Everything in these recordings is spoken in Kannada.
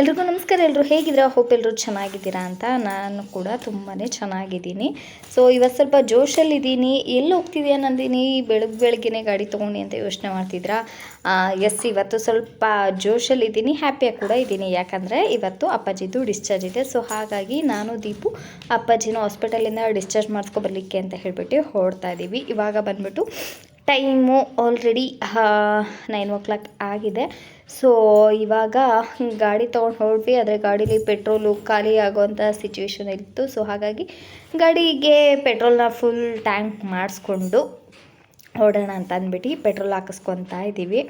ಎಲ್ರಿಗೂ ನಮಸ್ಕಾರ. ಎಲ್ಲರೂ ಹೇಗಿದ್ದೀರಾ? ಹೋಪ್ ಎಲ್ಲರೂ ಚೆನ್ನಾಗಿದ್ದೀರಾ ಅಂತ ನಾನು ಕೂಡ ತುಂಬಾ ಚೆನ್ನಾಗಿದ್ದೀನಿ. ಸೊ ಇವತ್ತು ಸ್ವಲ್ಪ ಜೋಶಲ್ಲಿದ್ದೀನಿ. ಎಲ್ಲಿ ಹೋಗ್ತಿದ್ಯಾ ನಂದಿನಿ ಬೆಳಗ್ಗೆ ಬೆಳಗ್ಗೆನೇ ಗಾಡಿ ತೊಗೊಂಡು ಅಂತ ಯೋಚನೆ ಮಾಡ್ತಿದ್ರಾ? ಎಸ್ ಇವತ್ತು ಸ್ವಲ್ಪ ಜೋಶಲ್ಲಿದ್ದೀನಿ. ಹ್ಯಾಪಿಯಾಗಿ ಕೂಡ ಇದ್ದೀನಿ. ಯಾಕಂದರೆ ಇವತ್ತು ಅಪ್ಪಾಜಿದು ಡಿಸ್ಚಾರ್ಜ್ ಇದೆ. ಸೊ ಹಾಗಾಗಿ ನಾನು ದೀಪು ಅಪ್ಪಾಜಿನ ಹಾಸ್ಪಿಟಲಿಂದ ಡಿಸ್ಚಾರ್ಜ್ ಮಾಡಿಸ್ಕೊಬರ್ಲಿಕ್ಕೆ ಅಂತ ಹೇಳಿಬಿಟ್ಟು ಹೊರಡ್ತಾ ಇದ್ದೀವಿ. ಇವಾಗ ಬಂದ್ಬಿಟ್ಟು time already nine o'clock ಆಗಿದೆ. ಸೊ ಇವಾಗ ಗಾಡಿ ತೊಗೊಂಡು ಹೊರಟ್ವಿ. ಆದರೆ ಗಾಡೀಲಿ ಪೆಟ್ರೋಲು ಖಾಲಿ ಆಗೋವಂಥ ಸಿಚುವೇಶನ್ ಇತ್ತು. ಸೊ ಹಾಗಾಗಿ ಗಾಡಿಗೆ ಪೆಟ್ರೋಲ್ನ ಫುಲ್ ಟ್ಯಾಂಕ್ ಮಾಡಿಸ್ಕೊಂಡು ಹೊಡೋಣ ಅಂತ ಅಂದ್ಬಿಟ್ಟು ಪೆಟ್ರೋಲ್ ಹಾಕಿಸ್ಕೊತಾ ಇದ್ದೀವಿ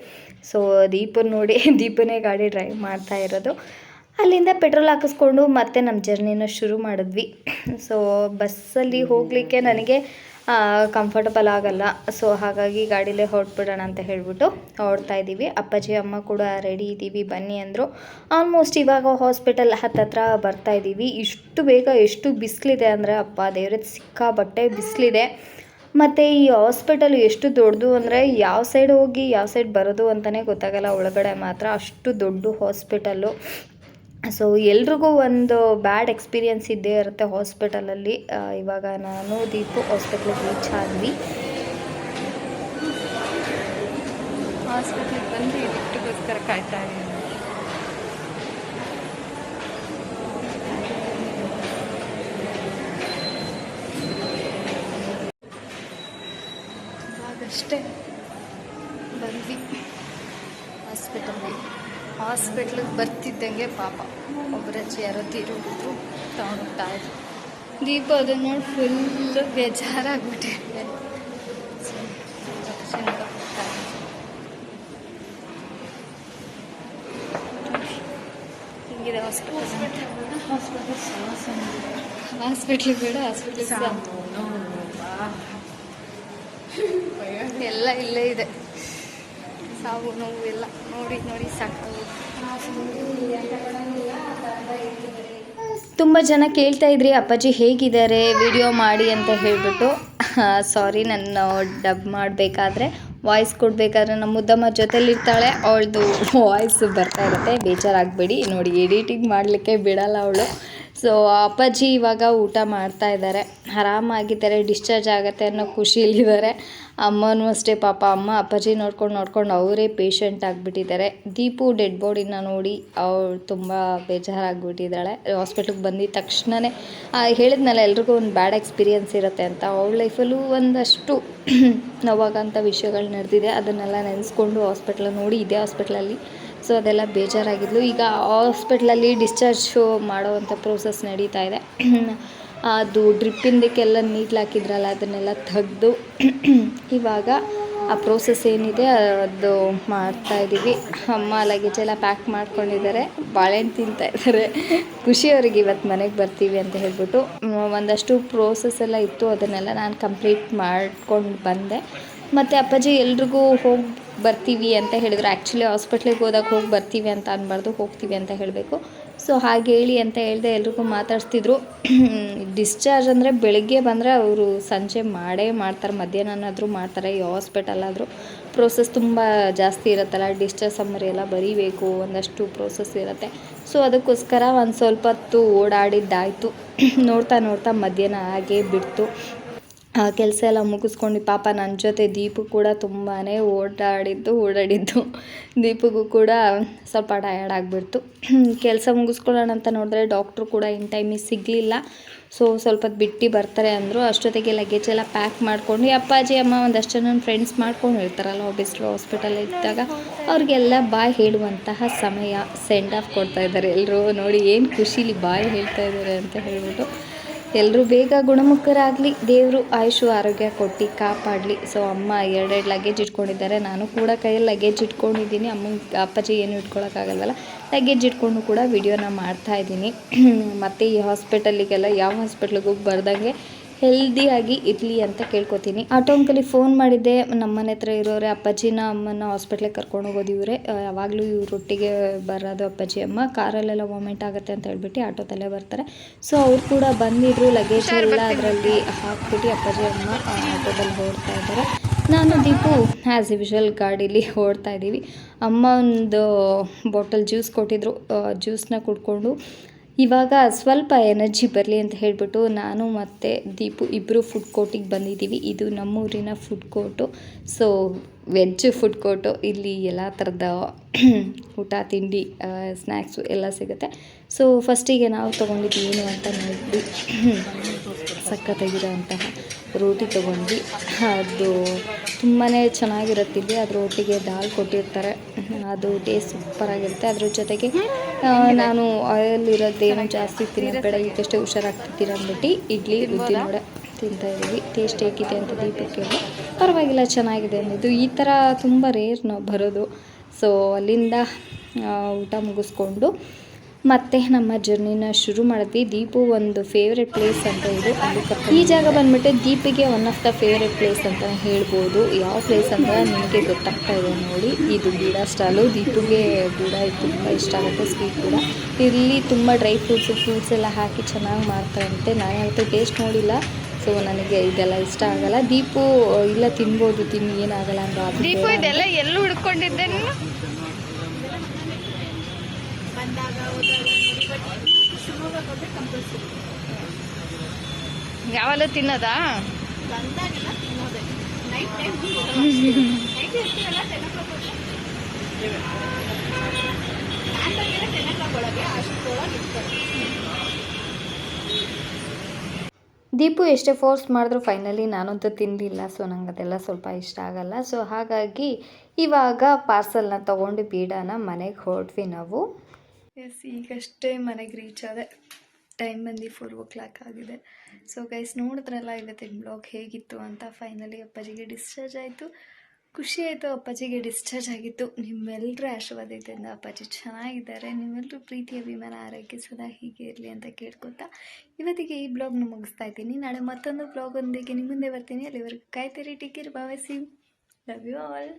ಸೊ ದೀಪನ ನೋಡಿ, ದೀಪನೇ ಗಾಡಿ ಡ್ರೈವ್ ಮಾಡ್ತಾ ಇರೋದು. ಅಲ್ಲಿಂದ ಪೆಟ್ರೋಲ್ ಹಾಕಿಸ್ಕೊಂಡು ಮತ್ತೆ ನಮ್ಮ ಜರ್ನಿನ ಶುರು ಮಾಡಿದ್ವಿ. ಸೊ ಬಸ್ಸಲ್ಲಿ ಹೋಗಲಿಕ್ಕೆ ನನಗೆ ಕಂಫರ್ಟಬಲ್ ಆಗಲ್ಲ. ಸೊ ಹಾಗಾಗಿ ಗಾಡೀಲೇ ಹೊರಟ್ಬಿಡೋಣ ಅಂತ ಹೇಳ್ಬಿಟ್ಟು ಹೊರಡ್ತಾ ಇದ್ದೀವಿ. ಅಪ್ಪಾಜಿ, ಅಮ್ಮ ಕೂಡ ರೆಡಿ ಇದ್ದೀವಿ. ಬನ್ನಿ ಅಂದರು. ಆಲ್ಮೋಸ್ಟ್ ಇವಾಗ ಹಾಸ್ಪಿಟಲ್ ಹತ್ತತ್ರ ಬರ್ತಾ ಇದ್ದೀವಿ. ಇಷ್ಟು ಬೇಗ ಎಷ್ಟು ಬಿಸಿಲಿದೆ ಅಂದರೆ ಅಪ್ಪ ದೇವ್ರೆ ಸಿಕ್ಕಾಬಟ್ಟೆ ಬಿಸಿಲಿದೆ. ಮತ್ತು ಈ ಹಾಸ್ಪಿಟಲ್ ಎಷ್ಟು ದೊಡ್ಡದು ಅಂದರೆ ಯಾವ ಸೈಡ್ ಹೋಗಿ ಯಾವ ಸೈಡ್ ಬರೋದು ಅಂತಲೇ ಗೊತ್ತಾಗಲ್ಲ. ಒಳಗಡೆ ಮಾತ್ರ ಅಷ್ಟು ದೊಡ್ಡ ಹಾಸ್ಪಿಟಲ್ಲು ಸೊ ಎಲ್ರಿಗೂ ಒಂದು ಬ್ಯಾಡ್ ಎಕ್ಸ್ಪೀರಿಯನ್ಸ್ ಇದ್ದೇ ಇರುತ್ತೆ ಹಾಸ್ಪಿಟಲಲ್ಲಿ ಇವಾಗ ನಾನು ದೀಪು ಹಾಸ್ಪಿಟ್ಲಿಗೆ ರೀಚ್ ಆದ್ವಿ. ಹಾಸ್ಪಿಟ್ಲಿಗೆ ಬಂದು ಇದಕ್ಕೋಸ್ಕರ ಕಾಯ್ತಾ ಇದ್ದೀನಿ. ಬಂದ್ವಿ ಹಾಸ್ಪಿಟಲ್ಗೆ ಹಾಸ್ಪಿಟ್ಲಿಗೆ ಬರ್ತಿದ್ದಂಗೆ ಪಾಪ. ಒಬ್ಬರಜ್ಜಿ ಯಾರೋ ತೀರೋಗಿದ್ರು ತಗೊಂಡೋಗ್ತಾ ಇದ್ರು. ದೀಪ ಅದನ್ನ ನೋಡಿ ಫುಲ್ಲು ಬೇಜಾರಾಗ್ಬಿಟ್ಟಿದೆ. ಹಿಂಗಿದೆ ಹಾಸ್ಪಿಟಲ್ ಹಾಸ್ಪಿಟ್ಲಿಗೆ ಬೇಡ ಹಾಸ್ಪಿಟ್ಲಿಗೆ ಎಲ್ಲ ಇಲ್ಲೇ ಇದೆ. ಸಾವು ನೋವು ಎಲ್ಲ ನೋಡಿ ನೋಡಿ ಸಾಕು. ತುಂಬ ಜನ ಕೇಳ್ತಾ ಇದ್ರಿ, ಅಪ್ಪಾಜಿ ಹೇಗಿದ್ದಾರೆ ವಿಡಿಯೋ ಮಾಡಿ ಅಂತ ಹೇಳಿಬಿಟ್ಟು. ಸಾರಿ ನಾನು ಡಬ್ ಮಾಡಬೇಕಾದ್ರೆ ವಾಯ್ಸ್ ಕೊಡಬೇಕಾದ್ರೆ ನಮ್ಮ ಮುದ್ದಮ್ಮ ಜೊತೆಲಿರ್ತಾಳೆ ಅವಳದು ವಾಯ್ಸ್ ಬರ್ತಾ ಇರುತ್ತೆ, ಬೇಜಾರಾಗಬೇಡಿ. ನೋಡಿ ಎಡಿಟಿಂಗ್ ಮಾಡಲಿಕ್ಕೆ ಬಿಡಲ್ಲ ಅವಳು. ಸೊ ಅಪ್ಪಾಜಿ ಇವಾಗ ಊಟ ಮಾಡ್ತಾ ಇದ್ದಾರೆ. ಆರಾಮಾಗಿದ್ದಾರೆ ಡಿಸ್ಚಾರ್ಜ್ ಆಗುತ್ತೆ ಅನ್ನೋ ಖುಷಿಲಿದ್ದಾರೆ ಅಮ್ಮನೂ ಅಷ್ಟೇ ಪಾಪ, ಅಮ್ಮ ಅಪ್ಪಾಜಿ ನೋಡ್ಕೊಂಡು ನೋಡ್ಕೊಂಡು ಅವರೇ ಪೇಷಂಟ್ ಆಗಿಬಿಟ್ಟಿದ್ದಾರೆ. ದೀಪು ಡೆಡ್ ಬಾಡಿನ ನೋಡಿ ಅವಳು ತುಂಬ ಬೇಜಾರಾಗಿಬಿಟ್ಟಿದ್ದಾಳೆ. ಹಾಸ್ಪಿಟ್ಲಿಗೆ ಬಂದಿದ್ದ ತಕ್ಷಣವೇ ಹೇಳಿದ್ನಲ್ಲ, ಎಲ್ರಿಗೂ ಒಂದು ಬ್ಯಾಡ್ ಎಕ್ಸ್ಪೀರಿಯನ್ಸ್ ಇರುತ್ತೆ ಅಂತ. ಅವಳ ಲೈಫಲ್ಲೂ ಒಂದಷ್ಟು ನೋವಾಗಂಥ ವಿಷಯಗಳು ನಡೆದಿದೆ. ಅದನ್ನೆಲ್ಲ ನೆನೆಸ್ಕೊಂಡು ಹಾಸ್ಪಿಟ್ಲ ನೋಡಿ, ಇದೇ ಹಾಸ್ಪಿಟ್ಲಲ್ಲಿ ಸೊ ಅದೆಲ್ಲ ಬೇಜಾರಾಗಿದ್ಲು. ಈಗ ಹಾಸ್ಪಿಟ್ಲಲ್ಲಿ ಡಿಸ್ಚಾರ್ಜು ಮಾಡೋವಂಥ ಪ್ರೋಸೆಸ್ ನಡೀತಾ ಇದೆ. ಅದು ಡ್ರಿಪ್ಪಿಂದಕ್ಕೆಲ್ಲ ನೀಟ್ಲು ಹಾಕಿದ್ರಲ್ಲ, ಅದನ್ನೆಲ್ಲ ತೆಗೆದು ಇವಾಗ ಆ ಪ್ರೋಸೆಸ್ ಏನಿದೆ ಅದು ಮಾಡ್ತಾ ಇದ್ದೀವಿ ಅಮ್ಮ ಲಗೇಜ್ ಎಲ್ಲ ಪ್ಯಾಕ್ ಮಾಡ್ಕೊಂಡಿದ್ದಾರೆ. ಬಾಳೆಹಣ್ಣು ತಿಂತಾ ಇದ್ದಾರೆ. ಖುಷಿ ಅವ್ರಿಗೆ ಇವತ್ತು ಮನೆಗೆ ಬರ್ತೀವಿ ಅಂತ ಹೇಳ್ಬಿಟ್ಟು ಒಂದಷ್ಟು ಪ್ರೋಸೆಸ್ ಎಲ್ಲ ಇತ್ತು. ಅದನ್ನೆಲ್ಲ ನಾನು ಕಂಪ್ಲೀಟ್ ಮಾಡ್ಕೊಂಡು ಬಂದೆ. ಮತ್ತು ಅಪ್ಪಾಜಿ ಎಲ್ರಿಗೂ ಹೋಗಿ ಬರ್ತೀವಿ ಅಂತ ಹೇಳಿದ್ರು. ಆ್ಯಕ್ಚುಲಿ ಹಾಸ್ಪಿಟ್ಲಿಗೆ ಹೋದಾಗ ಹೋಗಿ ಬರ್ತೀವಿ ಅಂತ ಅನ್ಬಾರ್ದು, ಹೋಗ್ತೀವಿ ಅಂತ ಹೇಳಬೇಕು. ಸೊ ಹಾಗೆ ಹೇಳಿ ಅಂತ ಹೇಳಿದೆ ಎಲ್ರಿಗೂ ಮಾತಾಡ್ತಿದ್ರು ಡಿಸ್ಚಾರ್ಜ್ ಅಂದರೆ ಬೆಳಗ್ಗೆ ಬಂದರೆ ಅವರು ಸಂಜೆ ಮಾಡೇ ಮಾಡ್ತಾರೆ, ಮಧ್ಯಾಹ್ನನಾದರೂ ಮಾಡ್ತಾರೆ, ಈ ಹಾಸ್ಪಿಟಲ್ ಆದರೂ. ಪ್ರೋಸೆಸ್ ತುಂಬ ಜಾಸ್ತಿ ಇರುತ್ತಲ್ಲ ಡಿಸ್ಚಾರ್ಜ್ ಸಮ್ಮರಿ ಎಲ್ಲ ಬರೀಬೇಕು, ಒಂದಷ್ಟು ಪ್ರೋಸೆಸ್ ಇರುತ್ತೆ. ಸೊ ಅದಕ್ಕೋಸ್ಕರ ಒಂದು ಸ್ವಲ್ಪ ಹೊತ್ತು ಓಡಾಡಿದ್ದಾಯಿತು. ನೋಡ್ತಾ ನೋಡ್ತಾ ಮಧ್ಯಾಹ್ನ ಹಾಗೆ ಬಿಡ್ತು. ಕೆಲಸ ಎಲ್ಲ ಮುಗಿಸ್ಕೊಂಡು ಪಾಪ ನನ್ನ ಜೊತೆ ದೀಪು ಕೂಡ ತುಂಬಾ ಓಡಾಡಿದ್ದು ಓಡಾಡಿದ್ದು. ದೀಪಗೂ ಕೂಡ ಸ್ವಲ್ಪ ಟಯರ್ಡ್ ಆಗಿಬಿಡ್ತು. ಕೆಲಸ ಮುಗಿಸ್ಕೊಳ್ಳೋಣ ಅಂತ ನೋಡಿದ್ರೆ ಡಾಕ್ಟ್ರು ಕೂಡ ಇನ್ ಟೈಮಿಗೆ ಸಿಗಲಿಲ್ಲ. ಸೊ ಸ್ವಲ್ಪ ಬಿಟ್ಟು ಬರ್ತಾರೆ ಅಂದರು. ಅಷ್ಟೊತ್ತಿಗೆ ಲಗೇಜ್ ಎಲ್ಲ ಪ್ಯಾಕ್ ಮಾಡ್ಕೊಂಡು ಅಪ್ಪಾಜಿ, ಅಮ್ಮ ಒಂದಷ್ಟು ಜನ ಫ್ರೆಂಡ್ಸ್ ಮಾಡ್ಕೊಂಡು ಇರ್ತಾರಲ್ಲ ಒಬ್ಬಿಸ್ರು ಹಾಸ್ಪಿಟಲ್ ಇದ್ದಾಗ. ಅವ್ರಿಗೆಲ್ಲ ಬಾಯ್ ಹೇಳುವಂತಹ ಸಮಯ ಸೆಂಡ್ ಆಫ್ ಕೊಡ್ತಾ ಇದ್ದಾರೆ ಎಲ್ಲರೂ ನೋಡಿ, ಏನು ಖುಷಿಲಿ ಬಾಯ್ ಹೇಳ್ತಾ ಇದ್ದಾರೆ ಅಂತ ಹೇಳ್ಬಿಟ್ಟು. ಎಲ್ಲರೂ ಬೇಗ ಗುಣಮುಖರಾಗಲಿ, ದೇವರು ಆಯುಷು ಆರೋಗ್ಯ ಕೊಟ್ಟು ಕಾಪಾಡಲಿ. ಸೊ ಅಮ್ಮ ಎರಡೆರಡು ಲಗೇಜ್ ಇಟ್ಕೊಂಡಿದ್ದಾರೆ. ನಾನು ಕೂಡ ಕೈಯಲ್ಲಿ ಲಗೇಜ್ ಇಟ್ಕೊಂಡಿದ್ದೀನಿ. ಅಮ್ಮ ಅಪ್ಪಾಜಿ ಏನು ಇಟ್ಕೊಳಕ್ಕಾಗಲ್ವಲ್ಲ? ಲಗೇಜ್ ಇಟ್ಕೊಂಡು ಕೂಡ ವಿಡಿಯೋನ ಮಾಡ್ತಾ ಇದ್ದೀನಿ. ಮತ್ತು ಈ ಹಾಸ್ಪಿಟಲಿಗೆಲ್ಲ ಯಾವ ಹಾಸ್ಪಿಟ್ಲಿಗೂ ಬರ್ದಂಗೆ ಹೆಲ್ದಿಯಾಗಿ ಇರಲಿ ಅಂತ ಕೇಳ್ಕೊತೀನಿ. ಆಟೋ ಅಂಕಲಿಗೆ ಫೋನ್ ಮಾಡಿದ್ದೆ. ನಮ್ಮ ಮನೆ ಹತ್ರ ಇರೋರೆ ಅಪ್ಪಾಜಿನ ಅಮ್ಮನ ಹಾಸ್ಪಿಟ್ಲಿಗೆ ಕರ್ಕೊಂಡು ಹೋಗೋದು ಇವರೇ. ಯಾವಾಗಲೂ ಇವ್ರೊಟ್ಟಿಗೆ ಬರೋದು ಅಪ್ಪಾಜಿ ಅಮ್ಮ. ಕಾರಲ್ಲೆಲ್ಲ ವಾಮಿಂಟ್ ಆಗುತ್ತೆ ಅಂತ ಹೇಳ್ಬಿಟ್ಟು ತಲೆ ಬರ್ತಾರೆ. ಸೊ ಅವ್ರು ಕೂಡ ಬಂದಿದ್ರು ಲಗೇಜ್ ಎಲ್ಲ ಅದರಲ್ಲಿ ಹಾಕ್ಬಿಟ್ಟು ಅಪ್ಪಾಜಿ ಅಮ್ಮ ಆಟೋದಲ್ಲಿ ಓಡ್ತಾ ಇದ್ದಾರೆ. ನಾನು ದೀಪು ಆ್ಯಸ್ ಯೂಶುವಲ್ ಗಾಡೀಲಿ ಓಡ್ತಾ ಇದ್ದೀವಿ. ಅಮ್ಮ ಒಂದು ಬಾಟಲ್ ಜ್ಯೂಸ್ ಕೊಟ್ಟಿದ್ರು. ಜ್ಯೂಸ್ನ ಕುಡ್ಕೊಂಡು ಇವಾಗ ಸ್ವಲ್ಪ ಎನರ್ಜಿ ಬರಲಿ ಅಂತ ಹೇಳಿಬಿಟ್ಟು ನಾನು ಮತ್ತು ದೀಪು ಇಬ್ಬರು ಫುಡ್ ಕೋರ್ಟಿಗೆ ಬಂದಿದ್ದೀವಿ. ಇದು ನಮ್ಮೂರಿನ food court so veg food court ಇಲ್ಲಿ ಎಲ್ಲ ಥರದ ಊಟ, ತಿಂಡಿ ಸ್ನ್ಯಾಕ್ಸು ಎಲ್ಲ ಸಿಗುತ್ತೆ. ಸೊ ಫಸ್ಟಿಗೆ ನಾವು ತೊಗೊಂಡಿದ್ದು ಏನು ಅಂತ ನೋಡಿ ಸಖತ್ತಾಗಿರೋಂತಹ ರೋಟಿ ತೊಗೊಂಡ್ವಿ. ಅದು ತುಂಬಾ ಚೆನ್ನಾಗಿರುತ್ತೆ ಇಲ್ಲಿ. ಅದ್ರ ಒಟ್ಟಿಗೆ ದಾಲ್ ಕೊಟ್ಟಿರ್ತಾರೆ. ಅದು ಟೇಸ್ಟ್ ಸೂಪರಾಗಿರುತ್ತೆ ಅದ್ರ ಜೊತೆಗೆ ನಾನು ಆಯಿಲ್ ಇರೋದೇನು ಜಾಸ್ತಿ ತಿನ್ನೋದು ಬೇಡ. ಈಗಷ್ಟೇ ಹುಷಾರಾಗ್ತಿದ್ದೀರ ಅಂದ್ಬಿಟ್ಟು ಇಡ್ಲಿ, ಉದ್ದಿನ ವಡೆ ತಿಂತಾ ಇದ್ದೀವಿ. ಟೇಸ್ಟ್ ಹೇಗಿದೆ ಅಂತ ದೀಪಕ್ಕೆ ಪರವಾಗಿಲ್ಲ, ಚೆನ್ನಾಗಿದೆ ಅನ್ನೋದು. ಈ ಥರ ತುಂಬ ರೇರ್ ನಾವು ಬರೋದು. ಸೊ ಅಲ್ಲಿಂದ ಊಟ ಮುಗಿಸ್ಕೊಂಡು ಮತ್ತೆ ನಮ್ಮ ಜರ್ನಿನ ಶುರು ಮಾಡಿದ್ವಿ ದೀಪು ಒಂದು ಫೇವ್ರೆಟ್ ಪ್ಲೇಸ್ ಅಂತ ಇದು. ಈ ಜಾಗ ಬಂದ್ಬಿಟ್ಟು ದೀಪಿಗೆ one of the favourite place ಅಂತ ಹೇಳ್ಬೋದು. ಯಾವ ಪ್ಲೇಸ್ ಅಂತ ನಿಮಗೆ ಗೊತ್ತಾಗ್ತಾ ಇದೆ ನೋಡಿ. ಇದು ಬೀಡ ಸ್ಟಾಲು ದೀಪಿಗೆ ಬೀಡ ತುಂಬ ಇಷ್ಟ ಆಗುತ್ತೆ ಸ್ವೀಟ್ ಕೂಡ. ಇಲ್ಲಿ ತುಂಬ ಡ್ರೈ ಫ್ರೂಟ್ಸು ಫ್ರೂಟ್ಸ್ ಎಲ್ಲ ಹಾಕಿ ಚೆನ್ನಾಗಿ ಮಾಡ್ತಾರಂತೆ. ನಾನು ಯಾವತ್ತೂ ಟೇಸ್ಟ್ ನೋಡಿಲ್ಲ. ಸೊ ನನಗೆ ಇದೆಲ್ಲ ಇಷ್ಟ ಆಗಲ್ಲ. ದೀಪು, ಇಲ್ಲ ತಿನ್ಬೋದು, ತಿನ್ನಿ, ಏನಾಗಲ್ಲ ಅಂತ ಯಾವಲ್ಲೂ ತಿನ್ನೋದಾ? ದೀಪು ಎಷ್ಟೇ ಫೋರ್ಸ್ ಮಾಡಿದ್ರು ಫೈನಲಿ ನಾನಂತೂ ತಿಂದಿಲ್ಲ ಸೊ ನಂಗೆ ಅದೆಲ್ಲ ಸ್ವಲ್ಪ ಇಷ್ಟ ಆಗಲ್ಲ. ಸೊ ಹಾಗಾಗಿ ಇವಾಗ ಪಾರ್ಸಲ್ನ ತಗೊಂಡು ಬೀಡಾನ ಮನೆಗೆ ಹೊರಟ್ವಿ ನಾವು. ಎಸ್ ಈಗಷ್ಟೇ ಮನೆಗೆ ರೀಚ್ ಆದೆ. ಟೈಮ್ ಬಂದು ಫೋರ್ ಓ ಕ್ಲಾಕ್ ಆಗಿದೆ. ಸೊ ಗೈಸ್ ನೋಡಿದ್ರಲ್ಲ, ಇವತ್ತಿನ ಬ್ಲಾಗ್ ಹೇಗಿತ್ತು ಅಂತ? ಫೈನಲಿ ಅಪ್ಪಾಜಿಗೆ ಡಿಸ್ಚಾರ್ಜ್ ಆಯಿತು. ಖುಷಿ ಆಯಿತು, ಅಪ್ಪಾಜಿಗೆ ಡಿಸ್ಚಾರ್ಜ್ ಆಗಿತ್ತು. ನಿಮ್ಮೆಲ್ಲರ ಆಶೀರ್ವಾದದಿಂದ ಅಪ್ಪಾಜಿ. ಚೆನ್ನಾಗಿದ್ದಾರೆ. ನೀವೆಲ್ಲರೂ ಪ್ರೀತಿ ಅಭಿಮಾನ, ಆರೈಕೆ ಸದಾ ಹೀಗೆ ಇರಲಿ ಅಂತ ಕೇಳ್ಕೊತಾ ಇವತ್ತಿಗೆ ಈ ಬ್ಲಾಗ್ನ ಮುಗಿಸ್ತಾ ಇದ್ದೀನಿ. ನಾಳೆ ಮತ್ತೊಂದು ಬ್ಲಾಗ್ ಒಂದಿಗೆ ನಿಮ್ಮ ಮುಂದೆ ಬರ್ತೀನಿ. ಅಲ್ಲಿವರೆಗೂ ಕಾಯ್ತೀರಿ ಟಿಕೆಟ್ ಭಾವಿಸಿ ಲವ್ ಯು ಆಲ್